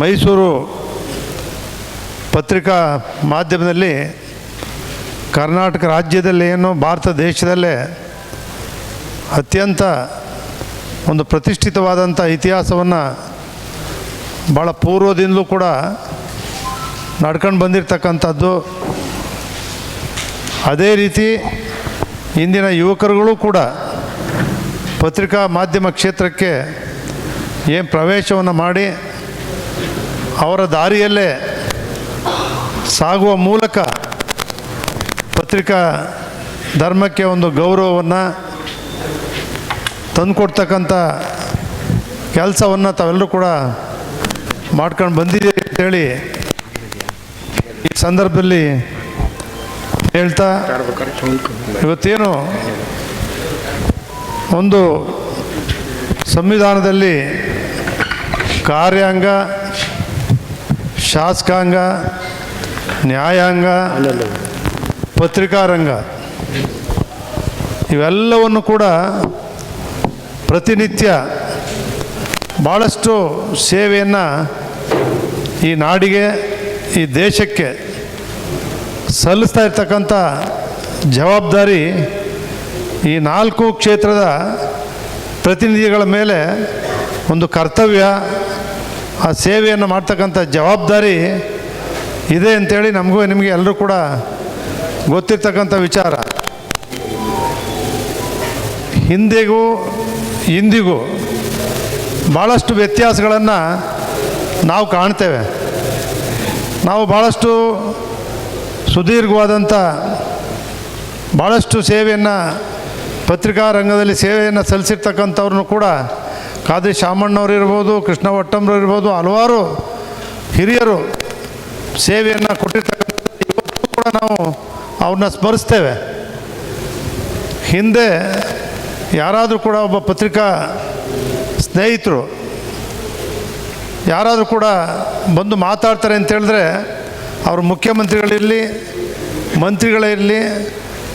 ಮೈಸೂರು ಪತ್ರಿಕಾ ಮಾಧ್ಯಮದಲ್ಲಿ ಕರ್ನಾಟಕ ರಾಜ್ಯದಲ್ಲಿ ಏನು ಭಾರತ ದೇಶದಲ್ಲೇ ಅತ್ಯಂತ ಒಂದು ಪ್ರತಿಷ್ಠಿತವಾದಂಥ ಇತಿಹಾಸವನ್ನು ಭಾಳ ಪೂರ್ವದಿಂದಲೂ ಕೂಡ ನಡ್ಕೊಂಡು ಬಂದಿರತಕ್ಕಂಥದ್ದು. ಅದೇ ರೀತಿ ಇಂದಿನ ಯುವಕರುಗಳು ಕೂಡ ಪತ್ರಿಕಾ ಮಾಧ್ಯಮ ಕ್ಷೇತ್ರಕ್ಕೆ ಏನು ಪ್ರವೇಶವನ್ನು ಮಾಡಿ ಅವರ ದಾರಿಯಲ್ಲೇ ಸಾಗುವ ಮೂಲಕ ಪತ್ರಿಕಾ ಧರ್ಮಕ್ಕೆ ಒಂದು ಗೌರವವನ್ನು ತಂದುಕೊಡ್ತಕ್ಕಂಥ ಕೆಲಸವನ್ನು ತಾವೆಲ್ಲರೂ ಕೂಡ ಮಾಡ್ಕೊಂಡು ಬಂದಿದ್ದೀರಿ ಅಂತೇಳಿ ಈ ಸಂದರ್ಭದಲ್ಲಿ ಹೇಳ್ತಾ ಇವತ್ತೇನು ಒಂದು ಸಂವಿಧಾನದಲ್ಲಿ ಕಾರ್ಯಾಂಗ ಶಾಸಕಾಂಗ, ನ್ಯಾಯಾಂಗ, ಪತ್ರಿಕಾರಂಗ, ಇವೆಲ್ಲವನ್ನು ಕೂಡ ಪ್ರತಿನಿತ್ಯ ಭಾಳಷ್ಟು ಸೇವೆಯನ್ನು ಈ ನಾಡಿಗೆ, ಈ ದೇಶಕ್ಕೆ ಸಲ್ಲಿಸ್ತಾ ಇರ್ತಕ್ಕಂಥ ಜವಾಬ್ದಾರಿ ಈ ನಾಲ್ಕು ಕ್ಷೇತ್ರದ ಪ್ರತಿನಿಧಿಗಳ ಮೇಲೆ ಒಂದು ಕರ್ತವ್ಯ. ಆ ಸೇವೆಯನ್ನು ಮಾಡ್ತಕ್ಕಂಥ ಜವಾಬ್ದಾರಿ ಇದೆ ಅಂತೇಳಿ ನಮಗೂ ನಿಮಗೆ ಎಲ್ಲರೂ ಕೂಡ ಗೊತ್ತಿರ್ತಕ್ಕಂಥ ವಿಚಾರ. ಹಿಂದೆಗೂ, ಇಂದಿಗೂ ಭಾಳಷ್ಟು ವ್ಯತ್ಯಾಸಗಳನ್ನು ನಾವು ಕಾಣ್ತೇವೆ. ನಾವು ಭಾಳಷ್ಟು ಸುದೀರ್ಘವಾದಂಥ ಭಾಳಷ್ಟು ಸೇವೆಯನ್ನು ಪತ್ರಿಕಾ ರಂಗದಲ್ಲಿ ಸೇವೆಯನ್ನು ಸಲ್ಲಿಸಿರ್ತಕ್ಕಂಥವ್ರನ್ನು ಕೂಡ ಖಾದ್ರಿ ಶಾಮಣ್ಣವ್ರು ಇರ್ಬೋದು, ಕೃಷ್ಣ ಒಟ್ಟಂಬ್ರು ಇರ್ಬೋದು, ಹಲವಾರು ಹಿರಿಯರು ಸೇವೆಯನ್ನು ಕೊಟ್ಟಿರ್ತಕ್ಕಂಥ ಇವತ್ತು ಕೂಡ ನಾವು ಅವ್ರನ್ನ ಸ್ಮರಿಸ್ತೇವೆ. ಹಿಂದೆ ಯಾರಾದರೂ ಕೂಡ ಒಬ್ಬ ಪತ್ರಿಕಾ ಸ್ನೇಹಿತರು ಯಾರಾದರೂ ಕೂಡ ಬಂದು ಮಾತಾಡ್ತಾರೆ ಅಂತೇಳಿದ್ರೆ ಅವರು ಮುಖ್ಯಮಂತ್ರಿಗಳಿರಲಿ ಮಂತ್ರಿಗಳಿರಲಿ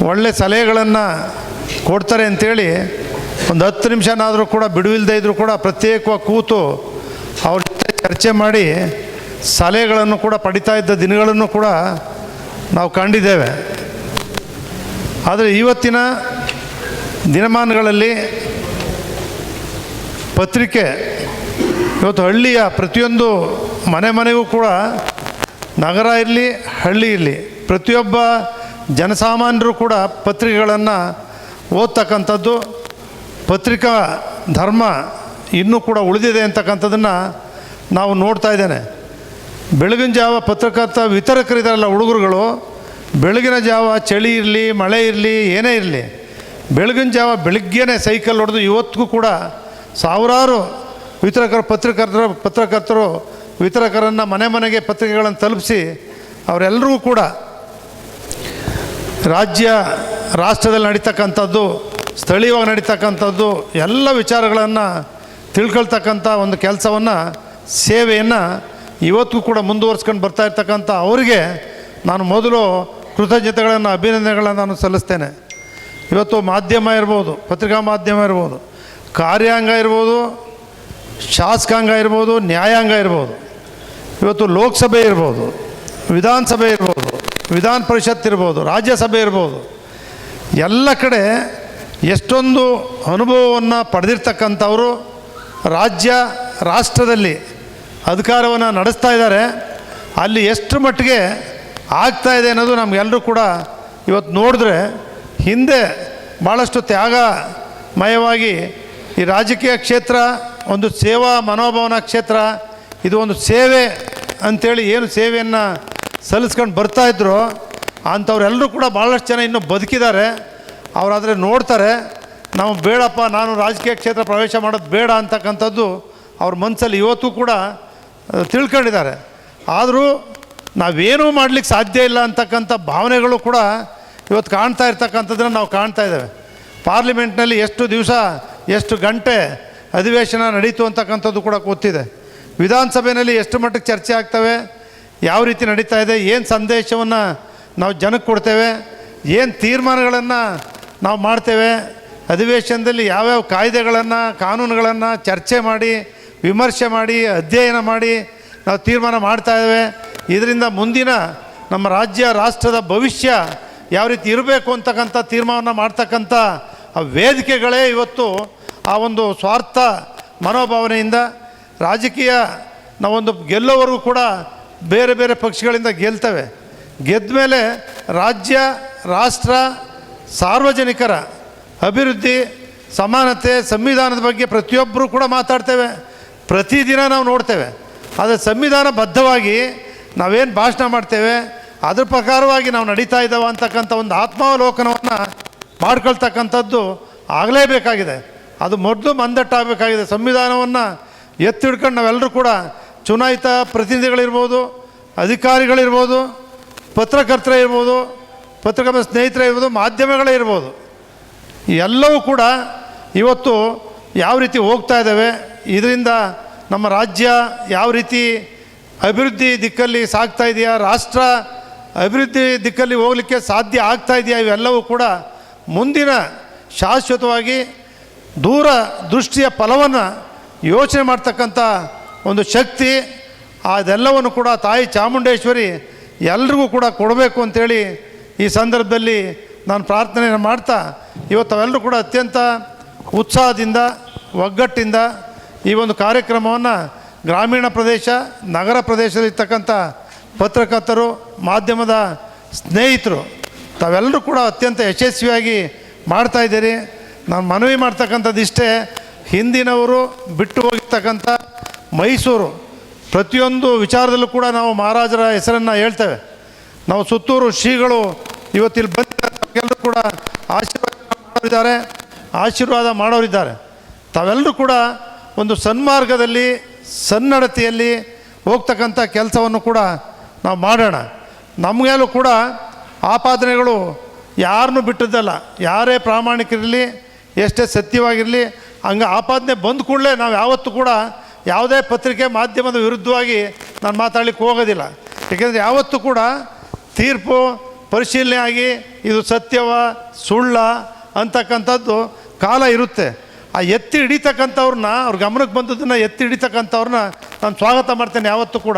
ಒಳ್ಳೆ ಸಲಹೆಗಳನ್ನು ಕೊಡ್ತಾರೆ ಅಂಥೇಳಿ ಒಂದು ಹತ್ತು ನಿಮಿಷನಾದರೂ ಕೂಡ ಬಿಡುವಿಲ್ಲದೆ ಇದ್ದರೂ ಕೂಡ ಪ್ರತ್ಯೇಕವಾಗಿ ಕೂತು ಅವ್ರ ಜೊತೆ ಚರ್ಚೆ ಮಾಡಿ ಸಲಹೆಗಳನ್ನು ಕೂಡ ಪಡಿತಾ ಇದ್ದ ದಿನಗಳನ್ನು ಕೂಡ ನಾವು ಕಂಡಿದ್ದೇವೆ. ಆದರೆ ಇವತ್ತಿನ ದಿನಮಾನಗಳಲ್ಲಿ ಪತ್ರಿಕೆ ಇವತ್ತು ಹಳ್ಳಿಯ ಪ್ರತಿಯೊಂದು ಮನೆ ಮನೆಗೂ ಕೂಡ ನಗರ ಇರಲಿ, ಹಳ್ಳಿ ಇರಲಿ, ಪ್ರತಿಯೊಬ್ಬ ಜನಸಾಮಾನ್ಯರು ಕೂಡ ಪತ್ರಿಕೆಗಳನ್ನು ಓದ್ತಕ್ಕಂಥದ್ದು ಪತ್ರಿಕಾ ಧರ್ಮ ಇನ್ನೂ ಕೂಡ ಉಳಿದಿದೆ ಅಂತಕ್ಕಂಥದ್ದನ್ನು ನಾವು ನೋಡ್ತಾ ಇದ್ದೇನೆ. ಬೆಳಗಿನ ಜಾವ ಪತ್ರಕರ್ತ ವಿತರಕರಿದಾರಲ್ಲ ಹುಡುಗರುಗಳು, ಬೆಳಗಿನ ಜಾವ ಚಳಿ ಇರಲಿ, ಮಳೆ ಇರಲಿ, ಏನೇ ಇರಲಿ, ಬೆಳಗಿನ ಜಾವ ಬೆಳಗ್ಗೆನೇ ಸೈಕಲ್ ಹೊಡೆದು ಇವತ್ತಿಗೂ ಕೂಡ ಸಾವಿರಾರು ವಿತರಕರು, ಪತ್ರಕರ್ತರ, ಪತ್ರಕರ್ತರು ವಿತರಕರನ್ನು ಮನೆ ಮನೆಗೆ ಪತ್ರಿಕೆಗಳನ್ನು ತಲುಪಿಸಿ ಅವರೆಲ್ಲರಿಗೂ ಕೂಡ ರಾಜ್ಯ, ರಾಷ್ಟ್ರದಲ್ಲಿ ನಡೀತಕ್ಕಂಥದ್ದು ಸ್ಥಳೀಯವಾಗಿ ನಡೀತಕ್ಕಂಥದ್ದು ಎಲ್ಲ ವಿಚಾರಗಳನ್ನು ತಿಳ್ಕೊಳ್ತಕ್ಕಂಥ ಒಂದು ಕೆಲಸವನ್ನು, ಸೇವೆಯನ್ನು ಇವತ್ತಿಗೂ ಕೂಡ ಮುಂದುವರ್ಸ್ಕೊಂಡು ಬರ್ತಾ ಇರ್ತಕ್ಕಂಥ ಅವರಿಗೆ ನಾನು ಮೊದಲು ಕೃತಜ್ಞತೆಗಳನ್ನು, ಅಭಿನಂದನೆಗಳನ್ನು ನಾನು ಸಲ್ಲಿಸ್ತೇನೆ. ಇವತ್ತು ಮಾಧ್ಯಮ ಇರ್ಬೋದು, ಪತ್ರಿಕಾ ಮಾಧ್ಯಮ ಇರ್ಬೋದು, ಕಾರ್ಯಾಂಗ ಇರ್ಬೋದು, ಶಾಸಕಾಂಗ ಇರ್ಬೋದು, ನ್ಯಾಯಾಂಗ ಇರ್ಬೋದು, ಇವತ್ತು ಲೋಕಸಭೆ ಇರ್ಬೋದು, ವಿಧಾನಸಭೆ ಇರ್ಬೋದು, ವಿಧಾನ ಪರಿಷತ್ ಇರ್ಬೋದು, ರಾಜ್ಯಸಭೆ ಇರ್ಬೋದು, ಎಲ್ಲ ಕಡೆ ಎಷ್ಟೊಂದು ಅನುಭವವನ್ನು ಪಡೆದಿರ್ತಕ್ಕಂಥವರು ರಾಜ್ಯ, ರಾಷ್ಟ್ರದಲ್ಲಿ ಅಧಿಕಾರವನ್ನು ನಡೆಸ್ತಾ ಇದ್ದಾರೆ. ಅಲ್ಲಿ ಎಷ್ಟು ಮಟ್ಟಿಗೆ ಆಗ್ತಾ ಇದೆ ಅನ್ನೋದು ನಮಗೆಲ್ಲರೂ ಕೂಡ ಇವತ್ತು ನೋಡಿದ್ರೆ ಹಿಂದೆ ಭಾಳಷ್ಟು ತ್ಯಾಗಮಯವಾಗಿ ಈ ರಾಜಕೀಯ ಕ್ಷೇತ್ರ, ಒಂದು ಸೇವಾ ಮನೋಭಾವನ ಕ್ಷೇತ್ರ, ಇದು ಒಂದು ಸೇವೆ ಅಂಥೇಳಿ ಏನು ಸೇವೆಯನ್ನು ಸಲ್ಲಿಸ್ಕೊಂಡು ಬರ್ತಾಯಿದ್ರು ಅಂಥವ್ರೆಲ್ಲರೂ ಕೂಡ ಭಾಳಷ್ಟು ಜನ ಇನ್ನೂ ಬದುಕಿದ್ದಾರೆ. ಅವರಾದರೆ ನೋಡ್ತಾರೆ, ನಾವು ಬೇಡಪ್ಪ, ನಾನು ರಾಜಕೀಯ ಕ್ಷೇತ್ರ ಪ್ರವೇಶ ಮಾಡೋದು ಬೇಡ ಅಂತಕ್ಕಂಥದ್ದು ಅವ್ರ ಮನಸ್ಸಲ್ಲಿ ಇವತ್ತು ಕೂಡ ತಿಳ್ಕೊಂಡಿದ್ದಾರೆ. ಆದರೂ ನಾವೇನೂ ಮಾಡಲಿಕ್ಕೆ ಸಾಧ್ಯ ಇಲ್ಲ ಅಂತಕ್ಕಂಥ ಭಾವನೆಗಳು ಕೂಡ ಇವತ್ತು ಕಾಣ್ತಾ ಇರ್ತಕ್ಕಂಥದ್ದನ್ನು ನಾವು ಕಾಣ್ತಾ ಇದ್ದೇವೆ. ಪಾರ್ಲಿಮೆಂಟ್ನಲ್ಲಿ ಎಷ್ಟು ದಿವಸ, ಎಷ್ಟು ಗಂಟೆ ಅಧಿವೇಶನ ನಡೀತು ಅಂತಕ್ಕಂಥದ್ದು ಕೂಡ ಗೊತ್ತಿದೆ. ವಿಧಾನಸಭೆಯಲ್ಲಿ ಎಷ್ಟು ಮಟ್ಟಕ್ಕೆ ಚರ್ಚೆ ಆಗ್ತವೆ, ಯಾವ ರೀತಿ ನಡೀತಾ ಇದೆ, ಏನು ಸಂದೇಶವನ್ನು ನಾವು ಜನಕ್ಕೆ ಕೊಡ್ತೇವೆ, ಏನು ತೀರ್ಮಾನಗಳನ್ನು ನಾವು ಮಾಡ್ತೇವೆ. ಅಧಿವೇಶನದಲ್ಲಿ ಯಾವ್ಯಾವ ಕಾಯ್ದೆಗಳನ್ನು, ಕಾನೂನುಗಳನ್ನು ಚರ್ಚೆ ಮಾಡಿ, ವಿಮರ್ಶೆ ಮಾಡಿ, ಅಧ್ಯಯನ ಮಾಡಿ ನಾವು ತೀರ್ಮಾನ ಮಾಡ್ತಾ ಇದ್ದೇವೆ. ಇದರಿಂದ ಮುಂದಿನ ನಮ್ಮ ರಾಜ್ಯ, ರಾಷ್ಟ್ರದ ಭವಿಷ್ಯ ಯಾವ ರೀತಿ ಇರಬೇಕು ಅಂತಕ್ಕಂಥ ತೀರ್ಮಾನ ಮಾಡ್ತಕ್ಕಂಥ ಆ ವೇದಿಕೆಗಳೇ ಇವತ್ತು ಆ ಒಂದು ಸ್ವಾರ್ಥ ಮನೋಭಾವನೆಯಿಂದ ರಾಜಕೀಯ ನಾವೊಂದು ಗೆಲ್ಲೋವರು ಕೂಡ ಬೇರೆ ಬೇರೆ ಪಕ್ಷಗಳಿಂದ ಗೆಲ್ತವೆ. ಗೆದ್ದ ಮೇಲೆ ರಾಜ್ಯ, ರಾಷ್ಟ್ರ ಸಾರ್ವಜನಿಕರ ಅಭಿವೃದ್ಧಿ, ಸಮಾನತೆ, ಸಂವಿಧಾನದ ಬಗ್ಗೆ ಪ್ರತಿಯೊಬ್ಬರೂ ಕೂಡ ಮಾತಾಡ್ತೇವೆ. ಪ್ರತಿದಿನ ನಾವು ನೋಡ್ತೇವೆ. ಆದರೆ ಸಂವಿಧಾನ ಬದ್ಧವಾಗಿ ನಾವೇನು ಭಾಷಣ ಮಾಡ್ತೇವೆ, ಅದ್ರ ಪ್ರಕಾರವಾಗಿ ನಾವು ನಡೀತಾ ಇದ್ದಾವೆ ಅಂತಕ್ಕಂಥ ಒಂದು ಆತ್ಮಾವಲೋಕನವನ್ನು ಮಾಡ್ಕೊಳ್ತಕ್ಕಂಥದ್ದು ಆಗಲೇಬೇಕಾಗಿದೆ ಅದು ಮೊದಲು ಮಂದಟ್ಟಾಗಬೇಕಾಗಿದೆ ಸಂವಿಧಾನವನ್ನು ಎತ್ತಿಡ್ಕೊಂಡು ನಾವೆಲ್ಲರೂ ಕೂಡ ಚುನಾಯಿತ ಪ್ರತಿನಿಧಿಗಳಿರ್ಬೋದು, ಅಧಿಕಾರಿಗಳಿರ್ಬೋದು, ಪತ್ರಕರ್ತರೇ ಇರ್ಬೋದು ಪತ್ರಕರ್ತ ಸ್ನೇಹಿತರೇ, ಇರ್ಬೋದು ಮಾಧ್ಯಮಗಳೇ ಇರ್ಬೋದು. ಎಲ್ಲವೂ ಕೂಡ ಇವತ್ತು ಯಾವ ರೀತಿ ಹೋಗ್ತಾ ಇದ್ದಾವೆ, ಇದರಿಂದ ನಮ್ಮ ರಾಜ್ಯ ಯಾವ ರೀತಿ ಅಭಿವೃದ್ಧಿ ದಿಕ್ಕಲ್ಲಿ ಸಾಗ್ತಾ ಇದೆಯಾ, ರಾಷ್ಟ್ರ ಅಭಿವೃದ್ಧಿ ದಿಕ್ಕಲ್ಲಿ ಹೋಗಲಿಕ್ಕೆ ಸಾಧ್ಯ ಆಗ್ತಾ ಇದೆಯಾ, ಇವೆಲ್ಲವೂ ಕೂಡ ಮುಂದಿನ ಶಾಶ್ವತವಾಗಿ ದೂರ ದೃಷ್ಟಿಯ ಫಲವನ್ನು ಯೋಚನೆ ಮಾಡ್ತಕ್ಕಂಥ ಒಂದು ಶಕ್ತಿ, ಅದೆಲ್ಲವನ್ನು ಕೂಡ ತಾಯಿ ಚಾಮುಂಡೇಶ್ವರಿ ಎಲ್ರಿಗೂ ಕೂಡ ಕೊಡಬೇಕು ಅಂತೇಳಿ ಈ ಸಂದರ್ಭದಲ್ಲಿ ನಾನು ಪ್ರಾರ್ಥನೆಯನ್ನು ಮಾಡ್ತಾ, ಇವತ್ತು ಅವೆಲ್ಲರೂ ಕೂಡ ಅತ್ಯಂತ ಉತ್ಸಾಹದಿಂದ, ಒಗ್ಗಟ್ಟಿಂದ ಈ ಒಂದು ಕಾರ್ಯಕ್ರಮವನ್ನು ಗ್ರಾಮೀಣ ಪ್ರದೇಶ, ನಗರ ಪ್ರದೇಶದಲ್ಲಿರ್ತಕ್ಕಂಥ ಪತ್ರಕರ್ತರು, ಮಾಧ್ಯಮದ ಸ್ನೇಹಿತರು, ತಾವೆಲ್ಲರೂ ಕೂಡ ಅತ್ಯಂತ ಯಶಸ್ವಿಯಾಗಿ ಮಾಡ್ತಾಯಿದ್ದೀರಿ ನಾನು ಮನವಿ ಮಾಡ್ತಕ್ಕಂಥದ್ದು ಇಷ್ಟೇ, ಹಿಂದಿನವರು ಬಿಟ್ಟು ಹೋಗಿರ್ತಕ್ಕಂಥ ಮೈಸೂರು ಪ್ರತಿಯೊಂದು ವಿಚಾರದಲ್ಲೂ ಕೂಡ ನಾವು ಮಹಾರಾಜರ ಹೆಸರನ್ನು ಹೇಳ್ತೇವೆ. ನಾವು ಸುತ್ತೂರು ಶ್ರೀಗಳು ಇವತ್ತಿಲ್ಲಿ ಬಂದಿದ್ದಾರೆ. ಕೂಡ ಆಶೀರ್ವಾದ ಮಾಡೋರಿದ್ದಾರೆ. ಆಶೀರ್ವಾದ ಮಾಡೋರಿದ್ದಾರೆ. ತಾವೆಲ್ಲರೂ ಕೂಡ ಒಂದು ಸನ್ಮಾರ್ಗದಲ್ಲಿ, ಸನ್ನಡತೆಯಲ್ಲಿ ಹೋಗ್ತಕ್ಕಂಥ ಕೆಲಸವನ್ನು ಕೂಡ ನಾವು ಮಾಡೋಣ. ನಮಗೆಲ್ಲೂ ಕೂಡ ಆಪಾದನೆಗಳು ಯಾರನ್ನೂ ಬಿಟ್ಟದ್ದಲ್ಲ. ಯಾರೇ ಪ್ರಾಮಾಣಿಕರಿರಲಿ, ಎಷ್ಟೇ ಸತ್ಯವಾಗಿರಲಿ, ಹಂಗೆ ಆಪಾದನೆ ಬಂದ ಕೂಡಲೇ ನಾವು ಯಾವತ್ತೂ ಕೂಡ ಯಾವುದೇ ಪತ್ರಿಕೆ ಮಾಧ್ಯಮದ ವಿರುದ್ಧವಾಗಿ ನಾನು ಮಾತಾಡಲಿಕ್ಕೆ ಹೋಗೋದಿಲ್ಲ. ಏಕೆಂದರೆ ಯಾವತ್ತೂ ಕೂಡ ತೀರ್ಪು ಪರಿಶೀಲನೆ ಆಗಿ ಇದು ಸತ್ಯವ, ಸುಳ್ಳ ಅಂತಕ್ಕಂಥದ್ದು ಕಾಲ ಇರುತ್ತೆ. ಆ ಎತ್ತಿ ಹಿಡಿತಕ್ಕಂಥವ್ರನ್ನ, ಅವ್ರ ಗಮನಕ್ಕೆ ಬಂದದ್ದನ್ನು ಎತ್ತಿ ಹಿಡಿತಕ್ಕಂಥವ್ರನ್ನ ನಾನು ಸ್ವಾಗತ ಮಾಡ್ತೇನೆ ಯಾವತ್ತೂ ಕೂಡ.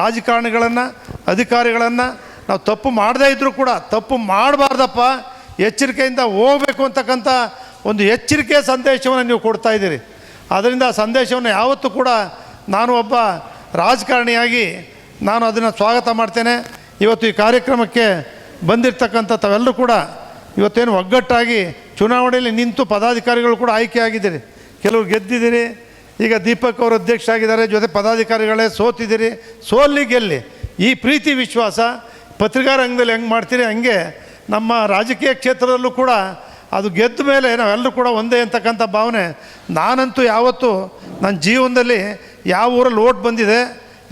ರಾಜಕಾರಣಿಗಳನ್ನು, ಅಧಿಕಾರಿಗಳನ್ನು ನಾವು ತಪ್ಪು ಮಾಡದೇ ಇದ್ದರೂ ಕೂಡ, ತಪ್ಪು ಮಾಡಬಾರ್ದಪ್ಪ, ಎಚ್ಚರಿಕೆಯಿಂದ ಹೋಗಬೇಕು ಅಂತಕ್ಕಂಥ ಒಂದು ಎಚ್ಚರಿಕೆಯ ಸಂದೇಶವನ್ನು ನೀವು ಕೊಡ್ತಾ ಇದ್ದೀರಿ. ಅದರಿಂದ ಆ ಸಂದೇಶವನ್ನು ಯಾವತ್ತೂ ಕೂಡ ನಾನು ಒಬ್ಬ ರಾಜಕಾರಣಿಯಾಗಿ ನಾನು ಅದನ್ನು ಸ್ವಾಗತ ಮಾಡ್ತೇನೆ. ಇವತ್ತು ಈ ಕಾರ್ಯಕ್ರಮಕ್ಕೆ ಬಂದಿರತಕ್ಕಂಥ ತಾವೆಲ್ಲರೂ ಕೂಡ ಇವತ್ತೇನು ಒಗ್ಗಟ್ಟಾಗಿ ಚುನಾವಣೆಯಲ್ಲಿ ನಿಂತು ಪದಾಧಿಕಾರಿಗಳು ಕೂಡ ಆಯ್ಕೆಯಾಗಿದ್ದೀರಿ. ಕೆಲವರು ಗೆದ್ದಿದ್ದೀರಿ. ಈಗ ದೀಪಕ್ ಅವರು ಅಧ್ಯಕ್ಷ ಆಗಿದ್ದಾರೆ, ಜೊತೆ ಪದಾಧಿಕಾರಿಗಳೇ ಸೋತಿದ್ದೀರಿ. ಸೋಲ್ಲಿ ಗೆಲ್ಲಿ. ಈ ಪ್ರೀತಿ ವಿಶ್ವಾಸ ಪತ್ರಿಕಾ ರಂಗದಲ್ಲಿ ಹೆಂಗೆ ಮಾಡ್ತೀರಿ ಹಂಗೆ ನಮ್ಮ ರಾಜಕೀಯ ಕ್ಷೇತ್ರದಲ್ಲೂ ಕೂಡ ಅದು ಗೆದ್ದ ಮೇಲೆ ನಾವೆಲ್ಲರೂ ಕೂಡ ಒಂದೇ ಅಂತಕ್ಕಂಥ ಭಾವನೆ. ನಾನಂತೂ ಯಾವತ್ತೂ ನನ್ನ ಜೀವನದಲ್ಲಿ ಯಾವ ಊರಲ್ಲಿ ಓಟ್ ಬಂದಿದೆ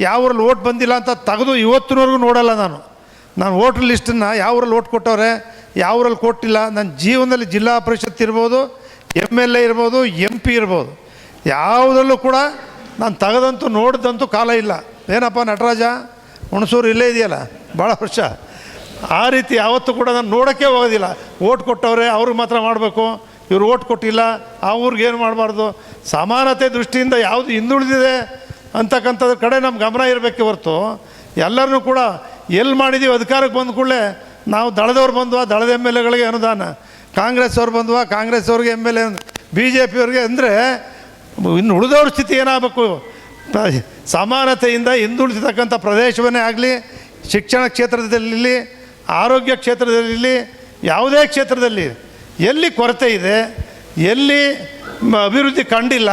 ಯಾವ ಊರಲ್ಲಿ ಓಟ್ ಬಂದಿಲ್ಲ ಅಂತ ತೆಗೆದು ಇವತ್ತಿನವರೆಗೂ ನೋಡಲ್ಲ ನಾನು. ನಾನು ವೋಟ್ರ್ ಲಿಸ್ಟನ್ನು ಯಾವ ಊರಲ್ಲಿ ಓಟ್ ಕೊಟ್ಟವ್ರೆ ಯಾವ ಊರಲ್ಲಿ ಕೊಟ್ಟಿಲ್ಲ, ನನ್ನ ಜೀವನದಲ್ಲಿ ಜಿಲ್ಲಾ ಪರಿಷತ್ ಇರ್ಬೋದು, ಎಂ ಎಲ್ ಎ ಇರ್ಬೋದು ಎಂ ಪಿ ಇರ್ಬೋದು. ಯಾವುದರಲ್ಲೂ ಕೂಡ ನಾನು ತೆಗೆದಂತೂ ನೋಡಿದಂತೂ ಕಾಲ ಇಲ್ಲ. ಏನಪ್ಪ ನಟರಾಜ, ಹುಣಸೂರು ಇಲ್ಲೇ ಇದೆಯಲ್ಲ ಭಾಳ ವರ್ಷ. ಆ ರೀತಿ ಯಾವತ್ತೂ ಕೂಡ ನಾನು ನೋಡೋಕ್ಕೆ ಹೋಗೋದಿಲ್ಲ. ಓಟ್ ಕೊಟ್ಟವ್ರೆ, ಅವ್ರಿಗೆ ಮಾತ್ರ ಮಾಡಬೇಕು. ಇವ್ರು ಓಟ್ ಕೊಟ್ಟಿಲ್ಲ, ಆ ಊರಿಗೇನು ಮಾಡಬಾರ್ದು? ಸಮಾನತೆ ದೃಷ್ಟಿಯಿಂದ ಯಾವುದು ಹಿಂದುಳಿದಿದೆ? ಅಂತಕ್ಕಂಥದ್ರ ಕಡೆ ನಮ್ಮ ಗಮನ ಇರಬೇಕು ಹೊರತು ಎಲ್ಲರನ್ನೂ ಕೂಡ ಎಲ್ಲಿ ಮಾಡಿದ್ದೀವಿ ಅಧಿಕಾರಕ್ಕೆ ಬಂದ ಕೂಡಲೇ ನಾವು ದಳದವ್ರು ಬಂದ್ವ, ದಳದ ಎಂ ಎಲ್ ಎಗಳಿಗೆ ಅನುದಾನ. ಕಾಂಗ್ರೆಸ್ ಅವ್ರು ಬಂದ್ವ ಕಾಂಗ್ರೆಸ್ ಅವ್ರಿಗೆ M L A B J ಪಿಯವ್ರಿಗೆ ಅಂದರೆ ಇನ್ನು ಉಳಿದವ್ರ ಸ್ಥಿತಿ ಏನಾಗಬೇಕು? ಸಮಾನತೆಯಿಂದ ಹಿಂದುಳಿತಕ್ಕಂಥ ಪ್ರದೇಶವನ್ನೇ ಆಗಲಿ, ಶಿಕ್ಷಣ ಕ್ಷೇತ್ರದಲ್ಲಿ ಆರೋಗ್ಯ ಕ್ಷೇತ್ರದಲ್ಲಿ ಯಾವುದೇ ಕ್ಷೇತ್ರದಲ್ಲಿ ಎಲ್ಲಿ ಕೊರತೆ ಇದೆ, ಎಲ್ಲಿ ಅಭಿವೃದ್ಧಿ ಕಂಡಿಲ್ಲ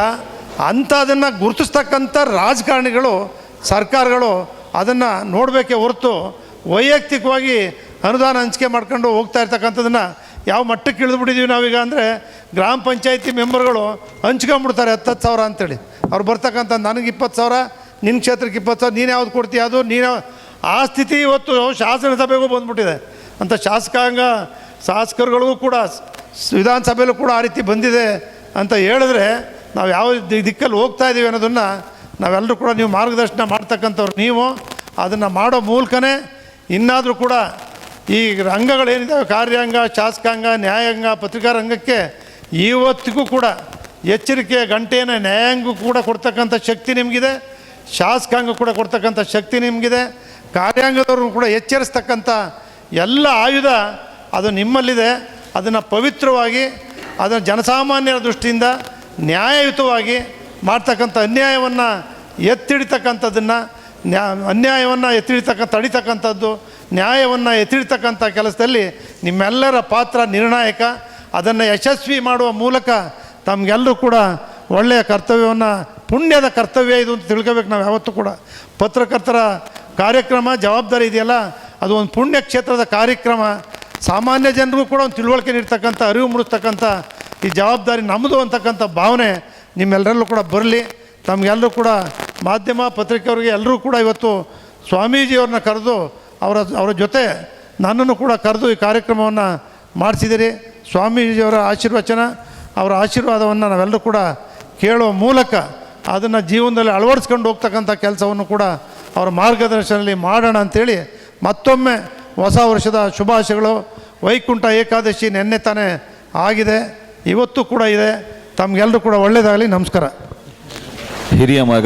ಅಂಥದನ್ನು ಗುರುತಿಸ್ತಕ್ಕಂಥ ರಾಜಕಾರಣಿಗಳು, ಸರ್ಕಾರಗಳು ಅದನ್ನು ನೋಡಬೇಕೇ ಹೊರತು ವೈಯಕ್ತಿಕವಾಗಿ ಅನುದಾನ ಹಂಚಿಕೆ ಮಾಡ್ಕೊಂಡು ಹೋಗ್ತಾ ಇರ್ತಕ್ಕಂಥದ್ದನ್ನು ಯಾವ ಮಟ್ಟಕ್ಕೆ ಇಳಿದ್ಬಿಟ್ಟಿದ್ದೀವಿ ನಾವೀಗ ಅಂದರೆ ಗ್ರಾಮ ಪಂಚಾಯತಿ ಮೆಂಬರ್ಗಳು ಹಂಚ್ಕೊಂಬಿಡ್ತಾರೆ ಹತ್ತತ್ತು ಹತ್ತು ಸಾವಿರ ಅಂತೇಳಿ. ಅವ್ರು ಬರ್ತಕ್ಕಂಥ ನನಗೆ ಇಪ್ಪತ್ತು ಸಾವಿರ, ನಿನ್ನ ಕ್ಷೇತ್ರಕ್ಕೆ ಇಪ್ಪತ್ತು ಸಾವಿರ, ನೀನು ಯಾವ್ದು ಕೊಡ್ತೀಯ ಅದು, ನೀನು ಆ ಸ್ಥಿತಿ ಇವತ್ತು ಶಾಸನಸಭೆಗೂ ಬಂದ್ಬಿಟ್ಟಿದೆ. ಅಂತ ಶಾಸಕಾಂಗ ಶಾಸಕರುಗಳಿಗೂ ಕೂಡ, ವಿಧಾನಸಭೆಯಲ್ಲೂ ಕೂಡ ಆ ರೀತಿ ಬಂದಿದೆ ಅಂತ ಹೇಳಿದ್ರೆ ನಾವು ಯಾವ ದಿಕ್ಕಲ್ಲಿ ಹೋಗ್ತಾ ಇದ್ದೀವಿ ಅನ್ನೋದನ್ನು ನಾವೆಲ್ಲರೂ ಕೂಡ ನೀವು ಮಾರ್ಗದರ್ಶನ ಮಾಡ್ತಕ್ಕಂಥವ್ರು ನೀವು. ಅದನ್ನು ಮಾಡೋ ಮೂಲಕನೇ ಇನ್ನಾದರೂ ಕೂಡ ಈ ರಂಗಗಳೇನಿದ್ದಾವೆ ಕಾರ್ಯಾಂಗ, ಶಾಸಕಾಂಗ, ನ್ಯಾಯಾಂಗ ಪತ್ರಿಕಾ ರಂಗಕ್ಕೆ ಇವತ್ತಿಗೂ ಕೂಡ ಎಚ್ಚರಿಕೆಯ ಗಂಟೆಯನ್ನು ನ್ಯಾಯಾಂಗ ಕೂಡ ಕೊಡ್ತಕ್ಕಂಥ ಶಕ್ತಿ ನಿಮಗಿದೆ. ಶಾಸಕಾಂಗ ಕೂಡ ಕೊಡ್ತಕ್ಕಂಥ ಶಕ್ತಿ ನಿಮಗಿದೆ. ಕಾರ್ಯಾಂಗದವ್ರು ಕೂಡ ಎಚ್ಚರಿಸ್ತಕ್ಕಂಥ ಎಲ್ಲ ಆಯುಧ ಅದು ನಿಮ್ಮಲ್ಲಿದೆ. ಅದನ್ನು ಪವಿತ್ರವಾಗಿ, ಅದನ್ನು ಜನಸಾಮಾನ್ಯರ ದೃಷ್ಟಿಯಿಂದ ನ್ಯಾಯಯುತವಾಗಿ ಮಾಡ್ತಕ್ಕಂಥ ಅನ್ಯಾಯವನ್ನು ಎತ್ತಿಡಿತಕ್ಕಂಥದ್ದನ್ನು, ನ್ಯಾ, ಅನ್ಯಾಯವನ್ನು ಎತ್ತಿಡಿತಕ್ಕ, ತಡಿತಕ್ಕಂಥದ್ದು, ನ್ಯಾಯವನ್ನು ಎತ್ತಿಡ್ತಕ್ಕಂಥ ಕೆಲಸದಲ್ಲಿ ನಿಮ್ಮೆಲ್ಲರ ಪಾತ್ರ ನಿರ್ಣಾಯಕ. ಅದನ್ನು ಯಶಸ್ವಿ ಮಾಡುವ ಮೂಲಕ ತಮಗೆಲ್ಲರೂ ಕೂಡ ಒಳ್ಳೆಯ ಕರ್ತವ್ಯವನ್ನು, ಪುಣ್ಯದ ಕರ್ತವ್ಯ ಇದು ಅಂತ ತಿಳ್ಕೋಬೇಕು ನಾವು ಯಾವತ್ತೂ ಕೂಡ. ಪತ್ರಕರ್ತರ ಕಾರ್ಯಕ್ರಮ ಜವಾಬ್ದಾರಿ ಇದೆಯಲ್ಲ, ಅದು ಒಂದು ಪುಣ್ಯ ಕ್ಷೇತ್ರದ ಕಾರ್ಯಕ್ರಮ. ಸಾಮಾನ್ಯ ಜನರಿಗೂ ಕೂಡ ಒಂದು ತಿಳುವಳಿಕೆ ನೀಡ್ತಕ್ಕಂಥ, ಅರಿವು ಮೂಡಿಸ್ತಕ್ಕಂಥ ಈ ಜವಾಬ್ದಾರಿ ನಮ್ಮದು ಅಂತಕ್ಕಂಥ ಭಾವನೆ ನಿಮ್ಮೆಲ್ಲರಲ್ಲೂ ಕೂಡ ಬರಲಿ. ತಮಗೆಲ್ಲರೂ ಕೂಡ ಮಾಧ್ಯಮ ಪತ್ರಿಕೆಯವರಿಗೆ ಎಲ್ಲರೂ ಕೂಡ ಇವತ್ತು ಸ್ವಾಮೀಜಿಯವ್ರನ್ನ ಕರೆದು ಅವರ ಅವರ ಜೊತೆ ನನ್ನನ್ನು ಕೂಡ ಕರೆದು ಈ ಕಾರ್ಯಕ್ರಮವನ್ನು ಮಾಡಿಸಿದಿರಿ. ಸ್ವಾಮೀಜಿಯವರ ಆಶೀರ್ವಚನ, ಅವರ ಆಶೀರ್ವಾದವನ್ನು ನಾವೆಲ್ಲರೂ ಕೂಡ ಕೇಳುವ ಮೂಲಕ ಅದನ್ನು ಜೀವನದಲ್ಲಿ ಅಳವಡಿಸ್ಕೊಂಡು ಹೋಗ್ತಕ್ಕಂಥ ಕೆಲಸವನ್ನು ಕೂಡ ಅವರ ಮಾರ್ಗದರ್ಶನದಲ್ಲಿ ಮಾಡೋಣ ಅಂಥೇಳಿ ಮತ್ತೊಮ್ಮೆ ಹೊಸ ವರ್ಷದ ಶುಭಾಶಯಗಳು. ವೈಕುಂಠ ಏಕಾದಶಿ ನೆನ್ನೆ ತಾನೇ ಆಗಿದೆ. ಇವತ್ತು ಕೂಡ ಇದೆ. ತಮಗೆಲ್ಲರೂ ಕೂಡ ಒಳ್ಳೆಯದಾಗಲಿ ನಮಸ್ಕಾರ. ಹಿರಿಯ ಮಗ